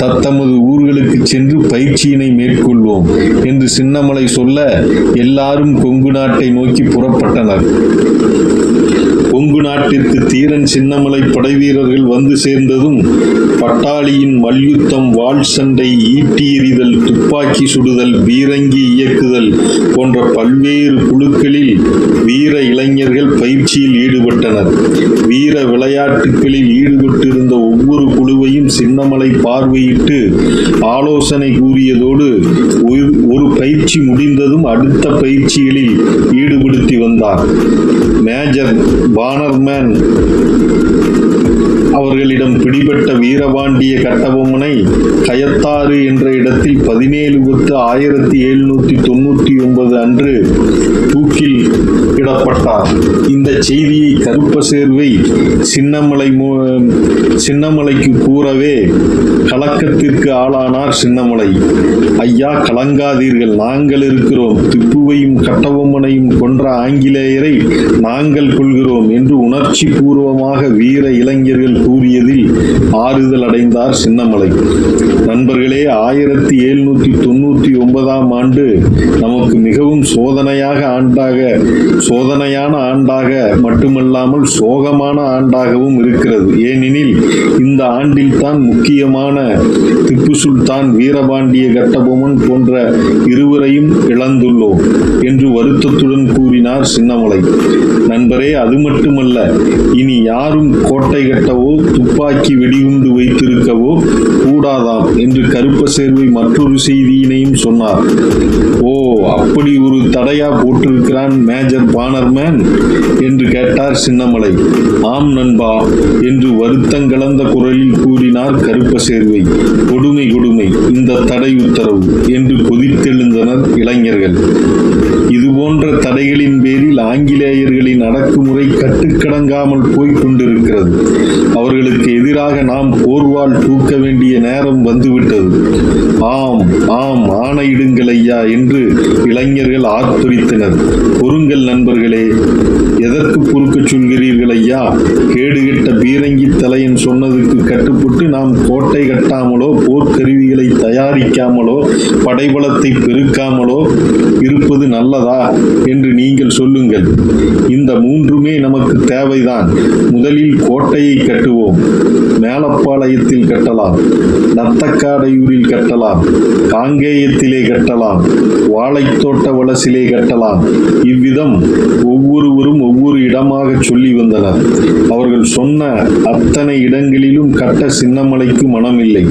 தத்தமது ஊர்களுக்கு சென்று பயிற்சியினை மேற்கொள்வோம் என்று சின்னமலை சொல்ல எல்லாரும் கொங்கு நாட்டை நோக்கி புறப்பட்டனர். கொங்கு நாட்டிற்கு தீரன் சின்னமலை படைவீரர்கள் வந்து சேர்ந்ததும் பட்டாளியின் மல்யுத்தம் வாள் சண்டை ஈட்டி எறிதல் துப்பாக்கி சுடுதல் பீரங்கி இயக்குதல் போன்ற பல்வேறு குழுக்களில் வீர இளைஞர்கள் பயிற்சியில் ஈடுபட்டனர். வீர விளையாட்டுகளில் ஈடுபட்டிருந்த சின்னமலை பார்வையிட்டு ஆலோசனை கூறியதோடு ஒரு- பயிற்சி முடிந்ததும் அடுத்த பயிற்சிகளில் ஈடுபடுத்தி வந்தார். மேஜர் பானர்மேன் அவர்களிடம் பிடிபட்ட வீரபாண்டிய கட்டபொம்மனை கயத்தாறு என்ற இடத்தில் பதினேழு பத்து ஆயிரத்தி எழுநூற்றி தொண்ணூற்றி ஒன்பது அன்று தூக்கில் குறிப்பிடப்பட்டார் இந்த செய்தியை கருப்ப சேர்வை சின்னமலை சின்னமலைக்கு கூறவே கலக்கத்திற்கு ஆளானார் சின்னமலை. ஐயா கலங்காதீர்கள். நாங்கள் இருக்கிறோம். திப்புவையும் கட்டபொம்மனையும் கொன்ற ஆங்கிலேயரை நாங்கள் கொள்கிறோம் என்று உணர்ச்சி பூர்வமாக வீர இளைஞர்கள் கூறியதில் ஆறுதல் அடைந்தார் சின்னமலை. நண்பர்களே ஆயிரத்தி எழுநூற்றி தொண்ணூற்றி ஒன்பதாம் ஆண்டு நமக்கு மிகவும் சோதனையாக ஆண்டாக சோதனையான ஆண்டாக மட்டுமல்லாமல் சோகமான ஆண்டாகவும் இருக்கிறது. ஏனெனில் இந்த ஆண்டில் தான் முக்கியமான திப்பு சுல்தான் வீரபாண்டிய கட்டபொம்மன் போன்ற இருவரையும் இழந்துள்ளோம் என்று வருத்தத்துடன் கூறினார் சின்னமலை. நண்பரே அது மட்டுமல்ல இனி யாரும் கோட்டை கட்டவோ துப்பாக்கி வெடியும் கொண்டு வைத்திருக்கவோ கூடாதாம் என்று கருப்ப சேர்வை மற்றொரு செய்தியினையும் சொன்னார். ஓ அப்படி ஒரு தடையா போட்டிருக்கிறான் மேஜர் பானர்மேன் என்று கேட்டார் சின்னமலை. ஆம் நண்பா என்று வருத்தங்கலந்த குரலில் கூறினார் கருப்ப சேர்வை. கொடுமை கொடுமை இந்த தடை உத்தரவு என்று கொதித்தெழுந்தனர் இளைஞர்கள். அடக்குமுறை போய்க் கொண்டிருக்கிறது அவர்களுக்கு எதிராக நாம் போர்வால் தூக்க வேண்டிய நேரம் வந்துவிட்டது. ஆம் ஆம் ஆணையிடுங்கள் ஐயா என்று இளைஞர்கள் ஆர்ப்பரித்தனர். பொருங்கள் நண்பர்களே எதற்கு பொறுக்கச் சொல்கிறீர்கள் ஐயா? கேடுகட்ட பீரங்கி தலையன் சொன்னதுக்கு கட்டுப்பட்டு நாம் கோட்டை கட்டாமலோ போர் தயாரிக்காமலோ படைபலத்தை பெருக்காமலோ இருப்பது நல்லதா என்று நீங்கள் சொல்லுங்கள். இந்த மூன்றுமே நமக்கு தேவைதான். முதலில் கோட்டையை கட்டுவோம். மேலப்பாளையத்தில் கட்டலாம். நத்தக்காடையூரில் கட்டலாம். காங்கேயத்திலே கட்டலாம். வாழைத்தோட்ட வளசிலே கட்டலாம். இவ்விதம் ஒவ்வொருவரும் ஒவ்வொரு இடமாக சொல்லி வந்தனர். அவர்கள் சொன்ன அத்தனை இடங்களிலும் கட்ட சின்னமலைக்கு மனமில்லை.